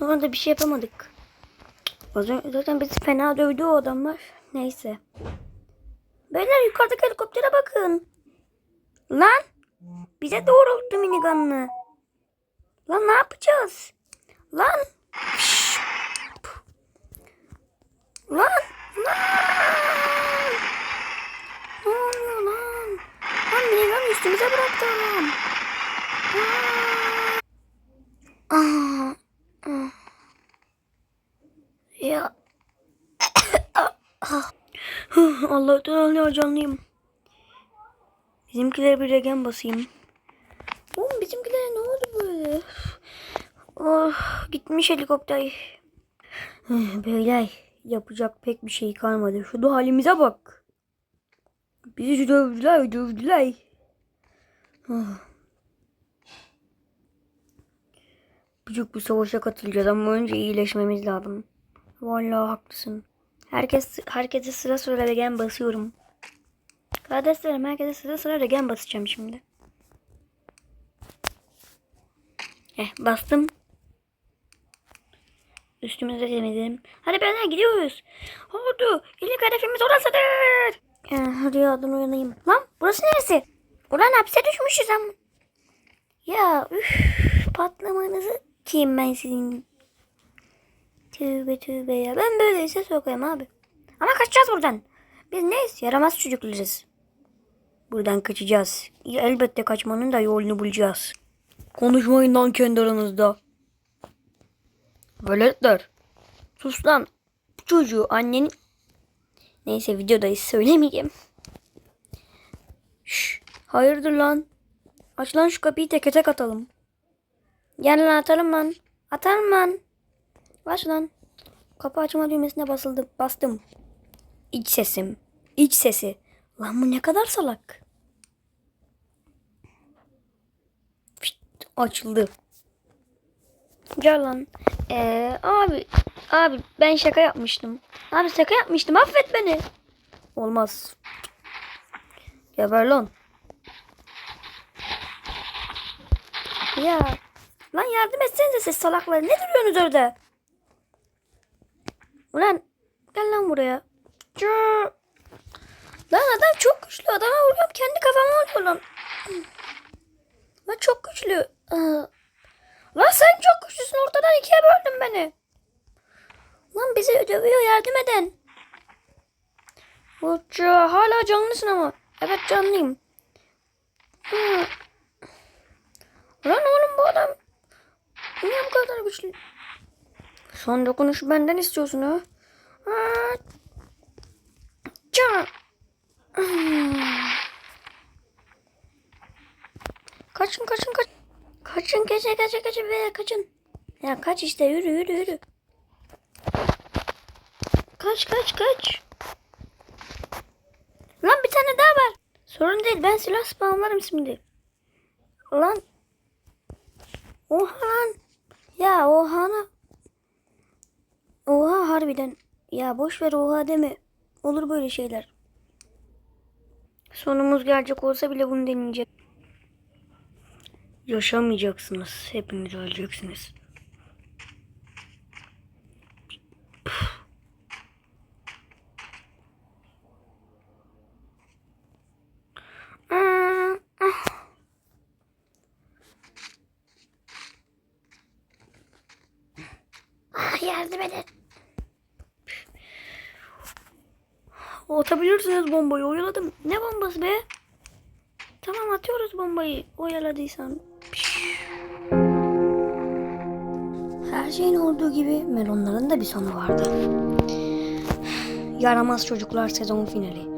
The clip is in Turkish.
Sonra da bir şey yapamadık. Zaten bizi fena dövdü o adamlar. Neyse. Beyler yukarıdaki helikoptere bakın. Lan. Bize doğrulttu minigun'ını. Lan ne yapacağız? Lan. Lan. Lan. Ne oluyor lan? Lan minigun üstümüze bıraktı adam. Allah'tan hala canlıyım. Bizimkilere bir regen basayım. Oğlum bizimkilere ne oldu böyle? Oh, gitmiş helikopter. Beyler yapacak pek bir şey kalmadı. Şu da halimize bak. Bizi dövdüler dövdüler. Ah. Büyük bir savaşa katılacağız ama önce iyileşmemiz lazım. Vallahi haklısın. Herkes herkese sıra sıra regen basıyorum. Kardeşlerim herkese sıra sıra regen basacağım şimdi. Eh bastım. Üstümüzde temizleyelim. Hadi beyler gidiyoruz. Oldu. İlk hedefimiz orasıdır. Eh, hadi yardım uyanayım. Lan burası neresi? Ulan hapse düşmüşüz ama. Ya üf, patlamanızı kim ben sizin. Tövbe tövbe ya. Ben böyleyse sokayım abi. Ama kaçacağız buradan. Biz neyiz? Yaramaz çocuklarız. Buradan kaçacağız. Elbette kaçmanın da yolunu bulacağız. Konuşmayın lan kendi aranızda. Veletler. Sus lan. Bu çocuğu annenin... Neyse videodayız söylemeyeyim. Şş, hayırdır lan? Aç lan şu kapıyı teke tek atalım. Gel lan atalım lan. Atalım lan. Bas lan. Kapı açma düğmesine basıldı. Bastım. İç sesim. İç sesi. Lan bu ne kadar salak. Fişt, açıldı. Gel lan. Ee, abi. Abi ben şaka yapmıştım. Abi şaka yapmıştım. Affet beni. Olmaz. Geber lan. Ya. Lan yardım etsenize siz salaklar. Ne duruyorsunuz orada? Ulan gel lan buraya. Cıı. Lan adam çok güçlü. Adama vuruyorum kendi kafama oluyor lan. Çok güçlü. Lan sen çok güçlüsün. Ortadan ikiye böldün beni. Lan bizi dövüyor yardım edin. Hoca hala canlısın ama. Evet canlıyım. Hı. Lan oğlum bu adam niye bu kadar güçlü? Son dokunuşu benden istiyorsun ha? Can. Kaçın kaçın kaç. Kaçın kaçın kaçın kaçın be kaçın. Ya kaç işte yürü yürü yürü. Kaç kaç kaç. Lan bir tane daha var. Sorun değil ben silah spamlarım şimdi. Lan. Oha lan. Ya ohana. Harbiden. Ya boş ver oha deme. Olur böyle şeyler. Sonumuz gelecek olsa bile bunu deneyecek. Yaşamayacaksınız. Hepiniz öleceksiniz. Ah. Ah, yardım edin. Atabilirsiniz bombayı. Oyaladım. Ne bombası be? Tamam atıyoruz bombayı. Oyaladıysan. Her şeyin olduğu gibi melonların da bir sonu vardı. Yaramaz çocuklar sezon finali.